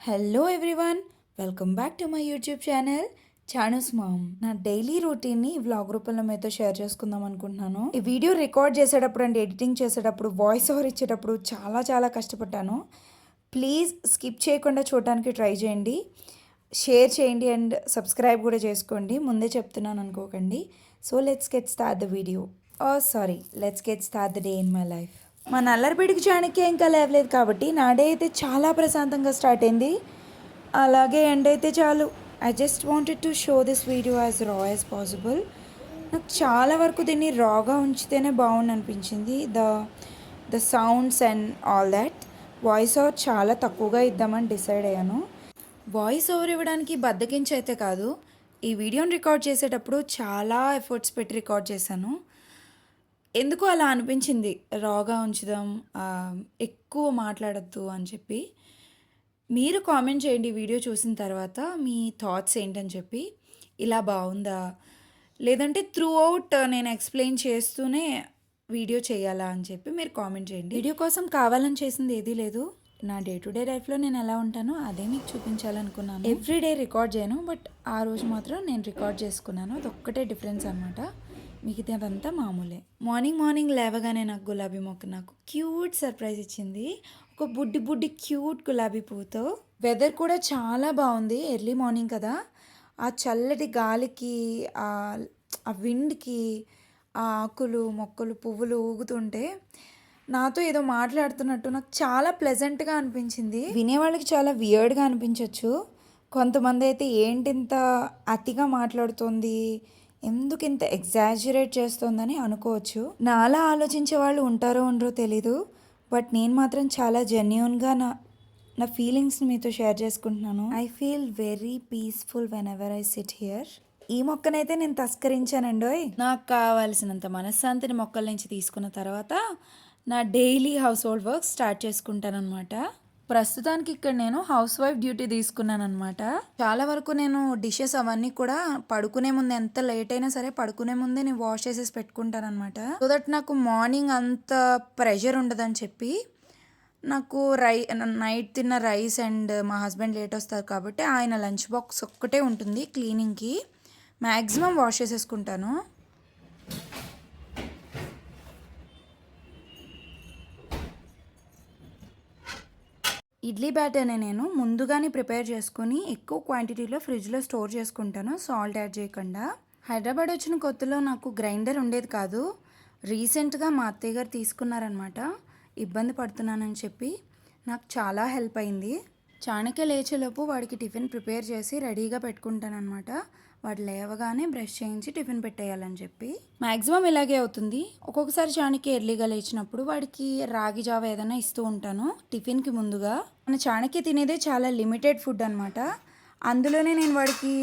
Hello everyone welcome back to my YouTube channel Chanu's mom నా daily రొటీన్ని vlog రూపంలో మీతో షేర్ చేసుకుందాం అనుకుంటున్నాను. ఈ వీడియో రికార్డ్ చేసేటప్పుడు అండ్ ఎడిటింగ్ చేసేటప్పుడు వాయిస్ ఓవర్ ఇచ్చేటప్పుడు చాలా చాలా కష్టపడ్డాను. ప్లీజ్ స్కిప్ చేయకుండా చూడడానికి ట్రై చేయండి. షేర్ చేయండి అండ్ సబ్స్క్రైబ్ కూడా చేసుకోండి. ముందే చెప్తున్నాను అనుకోకండి. So let's get start the video oh sorry let's get start the day in my life మా నల్లరిపిడికి చాణక్య ఇంకా లేవలేదు కాబట్టి నా డే అయితే చాలా ప్రశాంతంగా స్టార్ట్ అయింది. అలాగే ఎండ్ అయితే చాలు. I just wanted to show this video as raw as possible నాకు చాలా వరకు దీన్ని రాగా ఉంచితేనే బాగుంది అనిపించింది. The the sounds and all that voice over చాలా తక్కువగా ఇద్దామని డిసైడ్ అయ్యాను. వాయిస్ ఓవర్ ఇవ్వడానికి బద్దకించి అయితే కాదు. ఈ వీడియోని రికార్డ్ చేసేటప్పుడు చాలా ఎఫర్ట్స్ పెట్టి రికార్డ్ చేశాను. ఎందుకు అలా అనిపించింది? రాగా ఉంచుదాం ఎక్కువ మాట్లాడద్దు అని చెప్పి. మీరు కామెంట్ చేయండి వీడియో చూసిన తర్వాత మీ థాట్స్ ఏంటని చెప్పి. ఇలా బాగుందా? లేదంటే త్రూ అవుట్ నేను ఎక్స్ప్లెయిన్ చేస్తూనే వీడియో చేయాలా అని చెప్పి మీరు కామెంట్ చేయండి. వీడియో కోసం కావాలని చేసింది ఏదీ లేదు. నా డే టు డే లైఫ్లో నేను ఎలా ఉంటానో అదే మీకు చూపించాలనుకున్నాను. ఎవ్రీ డే రికార్డ్ చేయను బట్ ఆ రోజు మాత్రం నేను రికార్డ్ చేసుకున్నాను. అదొక్కటే డిఫరెన్స్ అనమాట మిగతా అదంతా మామూలే. మార్నింగ్ మార్నింగ్ లేవగానే నాకు గులాబీ మొక్క నాకు క్యూట్ సర్ప్రైజ్ ఇచ్చింది. ఒక బుడ్డి బుడ్డి క్యూట్ గులాబీ పువ్వుతో. వెదర్ కూడా చాలా బాగుంది ఎర్లీ మార్నింగ్ కదా. ఆ చల్లటి గాలికి ఆ ఆ విండ్కి ఆ ఆకులు మొక్కలు పువ్వులు ఊగుతుంటే నాతో ఏదో మాట్లాడుతున్నట్టు నాకు చాలా ప్లెజెంట్గా అనిపించింది. వినేవాళ్ళకి చాలా వియర్డ్గా అనిపించవచ్చు కొంతమంది అయితే ఏంటి ఇంత అతిగా మాట్లాడుతోంది ఎందుకు ఇంత ఎగ్జాజురేట్ చేస్తోందని అనుకోవచ్చు. నాలా ఆలోచించే వాళ్ళు ఉంటారో ఉండరో తెలీదు. బట్ నేను మాత్రం చాలా జెన్యున్గా నా నా ఫీలింగ్స్ని మీతో షేర్ చేసుకుంటున్నాను. I feel very peaceful whenever I sit here ఈ మొక్కనైతే నేను తస్కరించానండోయ్. నాకు కావాల్సినంత మనశ్శాంతిని మొక్కల నుంచి తీసుకున్న తర్వాత నా daily household work start చేసుకుంటానన్నమాట. ప్రస్తుతానికి ఇక్కడ నేను హౌస్ వైఫ్ డ్యూటీ తీసుకున్నాను అనమాట చాలా వరకు నేను డిషెస్ అవన్నీ కూడా పడుకునే ముందు ఎంత లేట్ అయినా సరే పడుకునే ముందే నేను వాష్ చేసేసి పెట్టుకుంటాను అనమాట సో దట్ నాకు మార్నింగ్ అంత ప్రెషర్ ఉండదని చెప్పి నాకు రై నైట్ తిన్న రైస్ అండ్ మా హస్బెండ్ లేట్ వస్తారు కాబట్టి ఆయన లంచ్ బాక్స్ ఒక్కటే ఉంటుంది క్లీనింగ్కి. మ్యాక్సిమం వాష్ చేసేసుకుంటాను. ఇడ్లీ బ్యాటర్ని నేను ముందుగానే ప్రిపేర్ చేసుకుని ఎక్కువ క్వాంటిటీలో ఫ్రిడ్జ్లో స్టోర్ చేసుకుంటాను. సాల్ట్ యాడ్ చేయకుండా. హైదరాబాద్ వచ్చిన కొత్తలో నాకు గ్రైండర్ ఉండేది కాదు. రీసెంట్గా మా అత్తయ్య గారు తీసుకున్నారనమాట ఇబ్బంది పడుతున్నానని చెప్పి నాకు చాలా హెల్ప్ అయింది. చాణక్య లేచేలోపు వాడికి టిఫిన్ ప్రిపేర్ చేసి రెడీగా పెట్టుకుంటానమాట వాడు లేవగానే బ్రష్ చేయించి టిఫిన్ పెట్టేయాలని చెప్పి. మ్యాక్సిమం ఇలాగే అవుతుంది. ఒక్కొక్కసారి చాణక్య ఎర్లీగా లేచినప్పుడు వాడికి రాగి జావ ఏదైనా ఇస్తూ ఉంటాను టిఫిన్కి ముందుగా. మన చాణక్య తినేదే చాలా లిమిటెడ్ ఫుడ్ అనమాట అందులోనే నేను వాడికి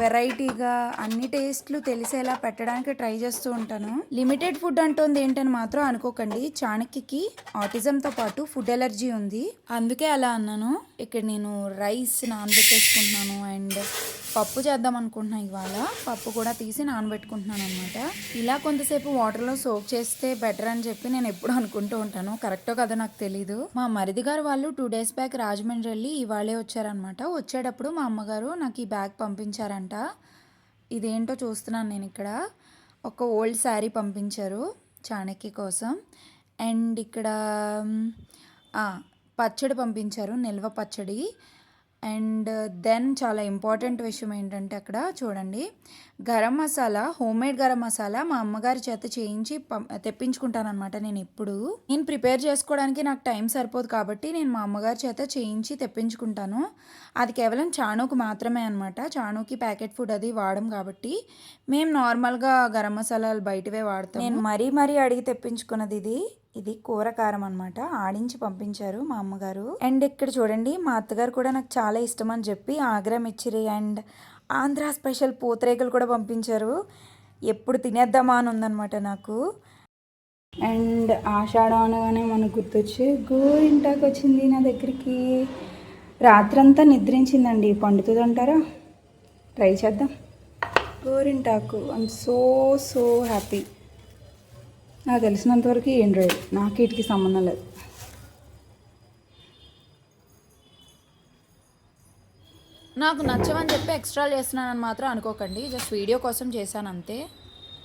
వెరైటీగా అన్ని టేస్ట్లు తెలిసేలా పెట్టడానికి ట్రై చేస్తూ ఉంటాను. లిమిటెడ్ ఫుడ్ అంటుంది ఏంటని మాత్రం అనుకోకండి. చాణక్యకి ఆటిజంతో పాటు ఫుడ్ ఎలర్జీ ఉంది. అందుకే అలా అన్నాను. ఇక్కడ నేను రైస్ నానబెట్టేసుకుంటున్నాను అండ్ పప్పు చేద్దాం అనుకుంటున్నాను ఇవాళ. పప్పు కూడా తీసి నానబెట్టుకుంటున్నాను అనమాట ఇలా కొంతసేపు వాటర్లో సోక్ చేస్తే బెటర్ అని చెప్పి నేను ఎప్పుడు అనుకుంటూ ఉంటాను. కరెక్టో కదా నాకు తెలీదు. మా మరిది గారు వాళ్ళు టూ డేస్ బ్యాక్ రాజమండ్రి వెళ్ళి ఇవాళే వచ్చారనమాట వచ్చేటప్పుడు మా అమ్మగారు నాకు ఈ బ్యాగ్ పంపించారంట. ఇదేంటో చూస్తున్నాను నేను ఇక్కడ. ఒక ఓల్డ్ శారీ పంపించారు చాణక్య కోసం. అండ్ ఇక్కడ పచ్చడి పంపించారు నిల్వ పచ్చడి. అండ్ దెన్ చాలా ఇంపార్టెంట్ విషయం ఏంటంటే అక్కడ చూడండి గరం మసాలా హోమ్ మేడ్ గరం మసాలా మా అమ్మగారి చేత చేయించి పం- తెప్పించుకుంటానన్నమాట నేను ఇప్పుడు నేను ప్రిపేర్ చేసుకోవడానికి నాకు టైం సరిపోదు కాబట్టి నేను మా అమ్మగారి చేత చేయించి తెప్పించుకుంటాను. అది కేవలం చాణుకు మాత్రమే అనమాట చాణుకి ప్యాకెట్ ఫుడ్ అది వాడడం కాబట్టి మేము నార్మల్గా గరం మసాలాలు బయటవే వాడతాం నేను మరీ మరీ అడిగి తెప్పించుకున్నది ఇది. ఇది కూర కారం అనమాట ఆడించి పంపించారు మా అమ్మగారు. అండ్ ఇక్కడ చూడండి మా అత్తగారు కూడా నాకు చాలా ఇష్టం అని చెప్పి ఆగ్రా మిర్చిరి అండ్ ఆంధ్ర స్పెషల్ పూతరేకులు కూడా పంపించారు. ఎప్పుడు తినేద్దామా అని ఉందన్నమాట నాకు. అండ్ ఆషాఢం అనగానే మనకు గుర్తొచ్చి గోరింటాకు వచ్చింది నా దగ్గరికి. రాత్రంతా నిద్రించిందండి. పండుతుంది అంటారా ట్రై చేద్దాం. గోరింటాకు. ఐమ్ సో సో హ్యాపీ నాకు తెలిసినంతవరకు ఏం రైడ్ నాకు వీటికి సంబంధం లేదు. నాకు నచ్చవని చెప్పి ఎక్స్ట్రా చేస్తున్నానని మాత్రం అనుకోకండి. జస్ట్ వీడియో కోసం చేశాను అంతే.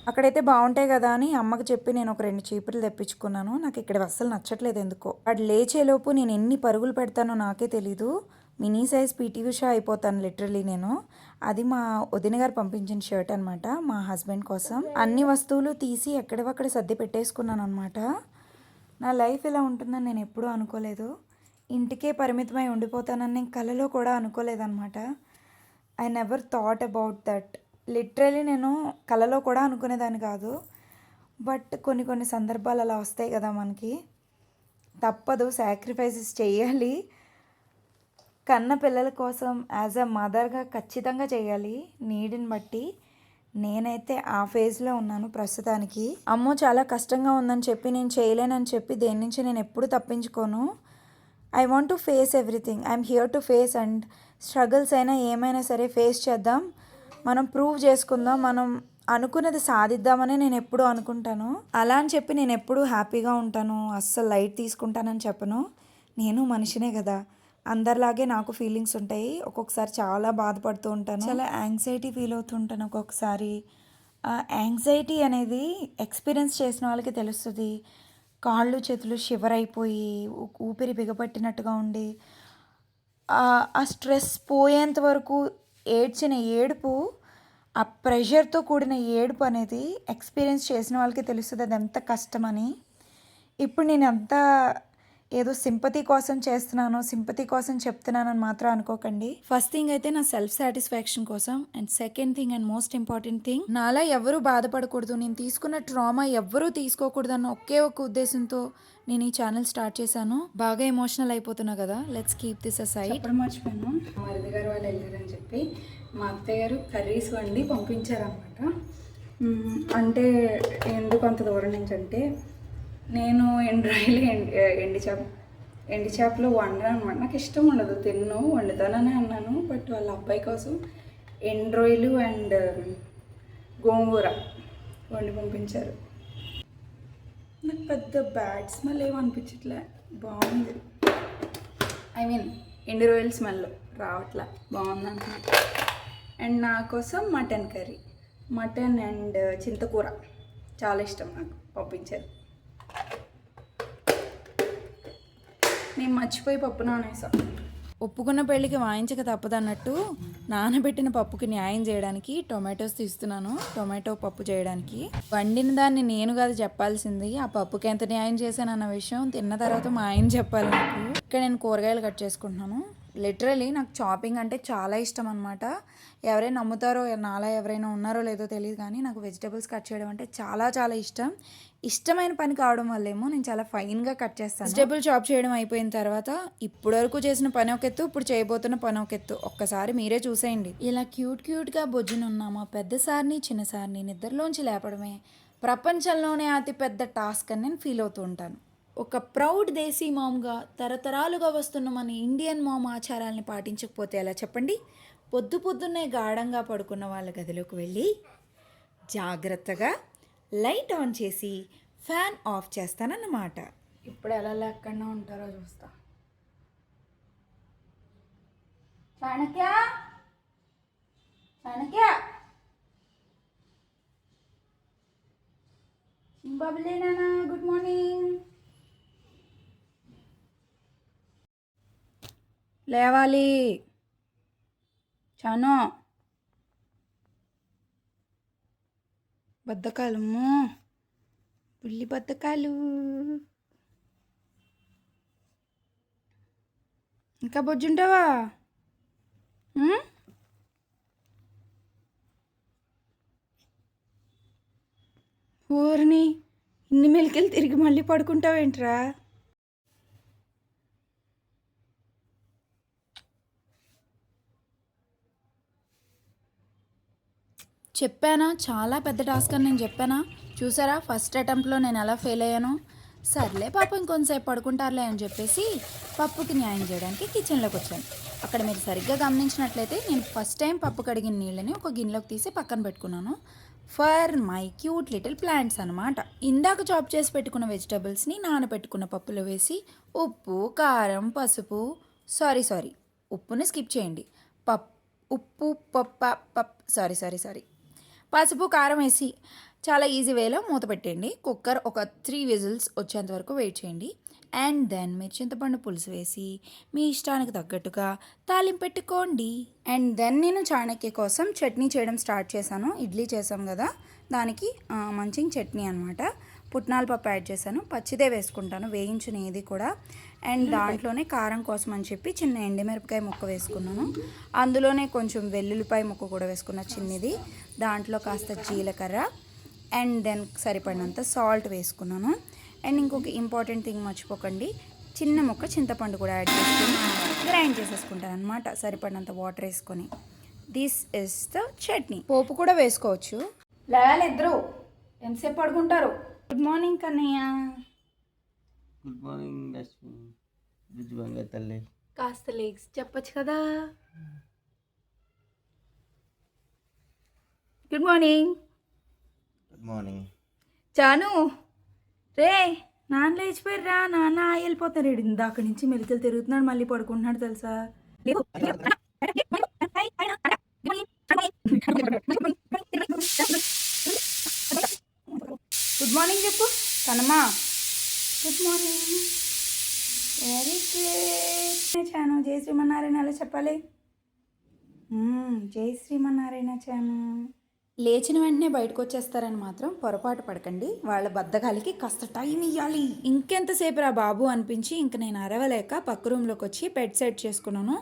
అక్కడైతే బాగుంటాయి కదా అని అమ్మకి చెప్పి నేను ఒక రెండు చీపులు తెప్పించుకున్నాను. నాకు ఇక్కడ అస్సలు నచ్చట్లేదు ఎందుకో. వాడు లేచేలోపు నేను ఎన్ని పరుగులు పెడతానో నాకే తెలీదు. మినీ సైజ్ పీటీ ఉషా అయిపోతాను లిటరలీ నేను. అది మా వదిన గారు పంపించిన షర్ట్ అనమాట మా హస్బెండ్ కోసం. అన్ని వస్తువులు తీసి ఎక్కడవక్కడ సర్ది పెట్టేసుకున్నాను అనమాట నా లైఫ్ ఇలా ఉంటుందని నేను ఎప్పుడూ అనుకోలేదు. ఇంటికే పరిమితమై ఉండిపోతానని నేను కలలో కూడా అనుకోలేదన్నమాట. I never thought about that literally నేను కలలో కూడా అనుకునేదాన్ని కాదు. బట్ కొన్ని కొన్ని సందర్భాలు అలా వస్తాయి కదా మనకి. తప్పదు సాక్రిఫైసెస్ చేయాలి. కన్న పిల్లల కోసం యాజ్ అ మదర్గా ఖచ్చితంగా చేయాలి. నీడిని బట్టి నేనైతే ఆ ఫేజ్లో ఉన్నాను ప్రస్తుతానికి. అమ్మో చాలా కష్టంగా ఉందని చెప్పి నేను చేయలేనని చెప్పి దేని నుంచి నేను ఎప్పుడు తప్పించుకోను. I want to face everything I'm here to face and struggles అయినా ఏమైనా సరే ఫేస్ చేద్దాం. మనం ప్రూవ్ చేసుకుందాం. మనం అనుకున్నది సాధిద్దామని నేను ఎప్పుడూ అనుకుంటాను. అలా అని చెప్పి నేను ఎప్పుడూ హ్యాపీగా ఉంటాను. అస్సలు లైట్ తీసుకుంటానని చెప్పను. నేను మనిషినే కదా. అందరిలాగే నాకు ఫీలింగ్స్ ఉంటాయి. ఒక్కొక్కసారి చాలా బాధపడుతూ ఉంటాను. చాలా యాంగ్జైటీ ఫీల్ అవుతుంటాను ఒక్కొక్కసారి. ఆ యాంగ్జైటీ అనేది ఎక్స్పీరియన్స్ చేసిన వాళ్ళకి తెలుస్తుంది. కాళ్ళు చేతులు షివర్ అయిపోయి ఊపిరి బిగపట్టినట్టుగా ఉండి ఆ- ఆ స్ట్రెస్ పోయేంత వరకు ఏడ్చిన ఏడుపు ఆ ప్రెషర్తో కూడిన ఏడుపు అనేది ఎక్స్పీరియన్స్ చేసిన వాళ్ళకి తెలుస్తుంది. అది ఎంత కష్టమని. ఇప్పుడు నేను అంతా ఏదో సింపతి కోసం చేస్తున్నాను సింపతి కోసం చెప్తున్నానని మాత్రం అనుకోకండి. ఫస్ట్ థింగ్ అయితే నా సెల్ఫ్ సాటిస్ఫాక్షన్ కోసం and second thing and most important thing నాలా ఎవరూ బాధపడకూడదు నేను తీసుకున్న ట్రామా ఎవ్వరూ తీసుకోకూడదు అన్న ఒకే ఒక ఉద్దేశంతో నేను ఈ ఛానల్ స్టార్ట్ చేశాను. బాగా ఎమోషనల్ అయిపోతున్నా కదా let's keep this aside చెప్పడం మర్చిపోయాను. మా గారు వాళ్ళు వెళ్ళారని చెప్పి మా అత్తయ్య గారు కర్రీస్ వండి పంపించారనమాట అంటే ఎందుకు అంత దూరం నుంచి అంటే నేను ఎండు రాయలు ఎండి ఎండి చేప ఎండి చేపలు వండను అనమాట నాకు ఇష్టం ఉండదు తిన్ను వండుతానని అన్నాను. బట్ వాళ్ళ అబ్బాయి కోసం ఎండ్రాయిలు అండ్ గోంగూర వండి పంపించారు. నాకు పెద్ద బ్యాడ్ స్మెల్ ఏమనిపించట్లే బాగుంది. ఐ మీన్ ఎండి రొయ్యల స్మెల్ రావట్లా. బాగుంది అనుకుంటా అండ్ నా కోసం మటన్ కర్రీ. మటన్ అండ్ చింతకూర. చాలా ఇష్టం నాకు పంపించారు నేను మర్చిపోయి పప్పు నానేసా. ఒప్పుకున్న పెళ్ళికి వాయించక తప్పదన్నట్టు నానబెట్టిన పప్పుకి న్యాయం చేయడానికి టొమాటోస్ తీస్తున్నాను. టొమాటో పప్పు చేయడానికి. వండిన దాన్ని నేను కాదు చెప్పాల్సింది. ఆ పప్పుకి ఎంత న్యాయం చేశానన్న విషయం తిన్న తర్వాత మా ఆయన చెప్పాలి నాకు. ఇక్కడ నేను కూరగాయలు కట్ చేసుకుంటున్నాను. లిటరలీ నాకు చాపింగ్ అంటే చాలా ఇష్టం అనమాట ఎవరైనా నమ్ముతారో నాలా ఎవరైనా ఉన్నారో లేదో తెలియదు కానీ నాకు వెజిటేబుల్స్ కట్ చేయడం అంటే చాలా చాలా ఇష్టం. ఇష్టమైన పని కావడం వల్లేమో నేను చాలా ఫైన్గా కట్ చేస్తాను. వెజిటేబుల్ చాప్ చేయడం అయిపోయిన తర్వాత ఇప్పటి వరకు చేసిన పని ఒక ఎత్తు ఇప్పుడు చేయబోతున్న పని ఒక ఎత్తు. ఒక్కసారి మీరే చూసేయండి. ఇలా క్యూట్ క్యూట్గా బొజ్జునున్న మా పెద్ద సార్ని చిన్న సార్ని నిద్రలోంచి లేపడమే ప్రపంచంలోనే అతి పెద్ద టాస్క్ అని నేను ఫీల్ అవుతూ ఉంటాను. ఒక ప్రౌడ్ దేశీ మామ్గా తరతరాలుగా వస్తున్న మన ఇండియన్ మామ్ ఆచారాలని పాటించకపోతే ఎలా చెప్పండి? పొద్దు పొద్దున్నే గాఢంగా పడుకున్న వాళ్ళ గదిలోకి వెళ్ళి జాగ్రత్తగా లైట్ ఆన్ చేసి ఫ్యాన్ ఆఫ్ చేస్తానన్నమాట. ఇప్పుడు ఎలా లేకుండా ఉంటారో చూస్తా. చాణక్య! చాణక్య! బాబులేనా గుడ్ మార్నింగ్. లేవాలి. చాను. బద్ధకాలము పుల్లి బద్ధకాలు ఇంకా బొజ్జుంటావా? ఊరిని ఇన్ని మెలికలు తిరిగి మళ్ళీ పడుకుంటావేంట్రా? చెప్పానా? చాలా పెద్ద టాస్క్ అని నేను చెప్పానా? చూసారా? ఫస్ట్ అటెంప్ట్లో నేను ఎలా ఫెయిల్ అయ్యాను? సర్లే పాప ఇంకొంతసేపు పడుకుంటారులే అని చెప్పేసి పప్పుకి న్యాయం చేయడానికి కిచెన్లోకి వచ్చాను. అక్కడ మీరు సరిగ్గా గమనించినట్లయితే నేను ఫస్ట్ టైం పప్పు కడిగిన నీళ్ళని ఒక గిన్నెలోకి తీసి పక్కన పెట్టుకున్నాను. For my cute little plants అనమాట ఇందాక చాప్ చేసి పెట్టుకున్న వెజిటబుల్స్ని నానబెట్టుకున్న పప్పులో వేసి ఉప్పు కారం పసుపు సారీ సారీ ఉప్పుని స్కిప్ చేయండి. పప్పు ఉప్పు పప్ప పప్ సారీ సారీ సారీ. పసుపు కారం వేసి చాలా ఈజీ వేలో మూత పెట్టండి కుక్కర్ ఒక త్రీ విజిల్స్ వచ్చేంత వరకు వెయిట్ చేయండి. అండ్ దెన్ మీరు చింతపండు పులుసు వేసి మీ ఇష్టానికి తగ్గట్టుగా తాలింపు పెట్టుకోండి. అండ్ దెన్ నేను చాణక్య కోసం చట్నీ చేయడం స్టార్ట్ చేశాను. ఇడ్లీ చేసాం కదా దానికి ఆ, మంచింగ్ చట్నీ అనమాట పుట్నాల పప్పు యాడ్ చేశాను. పచ్చిదే వేసుకుంటాను వేయించిన ఏది కూడా. అండ్ దాంట్లోనే కారం కోసం అని చెప్పి చిన్న ఎండుమిరపకాయ ముక్క వేసుకున్నాను. అందులోనే కొంచెం వెల్లుల్లిపాయ ముక్క కూడా వేసుకున్న చిన్నది. దాంట్లో కాస్త జీలకర్ర అండ్ దెన్ సరిపడినంత సాల్ట్ వేసుకున్నాను. అండ్ ఇంకొక ఇంపార్టెంట్ థింగ్ మర్చిపోకండి చిన్న ముక్క చింతపండు కూడా యాడ్ చేసుకొని గ్రైండ్ చేసేసుకుంటాను అనమాట సరిపడినంత వాటర్ వేసుకొని. This is the chutney. పోపు కూడా వేసుకోవచ్చు. లేవాలి ఇద్దరు ఎంతసేపు పడుకుంటారు? Good morning Kannayya. Good morning Lakshmi. తల్లి. కాస్త లేక్స్ చెప్పొచ్చు కదా. Good morning good morning Chanu రే నాన్న లేచిపోయారా నాన్న వెళ్ళిపోతారు ఇందాక నుంచి మెలికలు తిరుగుతున్నాడు మళ్ళీ పడుకుంటున్నాడు తెలుసా? గుడ్ మార్నింగ్ చెప్పు. కనమా. Good morning very good Chanu జై శ్రీమన్నారాయణ అలా చెప్పాలి. జై శ్రీమన్నారాయణ చాను లేచిన వెంటనే బయటకు వచ్చేస్తారని మాత్రం పొరపాటు పడకండి. వాళ్ళ బద్దగాలికి కాస్త టైం ఇవ్వాలి ఇంకెంతసేపు రా బాబు అనిపించి ఇంక నేను అరవలేక పక్క రూమ్లోకి వచ్చి బెడ్ సెట్ చేసుకున్నాను.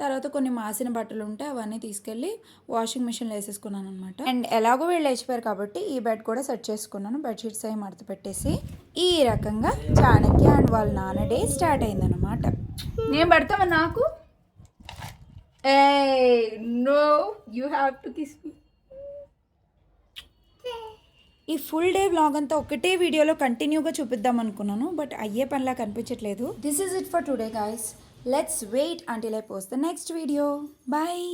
తర్వాత కొన్ని మాసిన బట్టలు ఉంటే అవన్నీ తీసుకెళ్ళి వాషింగ్ మిషన్లో వేసేసుకున్నాను అనమాట అండ్ ఎలాగో వీళ్ళు లేచిపోయారు కాబట్టి ఈ బెడ్ కూడా సెట్ చేసుకున్నాను. బెడ్షీట్స్ అవి మడత పెట్టేసి ఈ రకంగా చాణక్య అండ్ వాళ్ళ నాన్న డే స్టార్ట్ అయిందనమాట నేను పెడతావా నాకు? ఏ no you have to kiss me ఈ ఫుల్ డే వ్లాగ్ అంతా ఒకటే వీడియోలో కంటిన్యూగా చూపిద్దాం అనుకున్నాను బట్ అయ్యే పనిలా కనిపించట్లేదు. This is it for today guys let's wait until I post the next video bye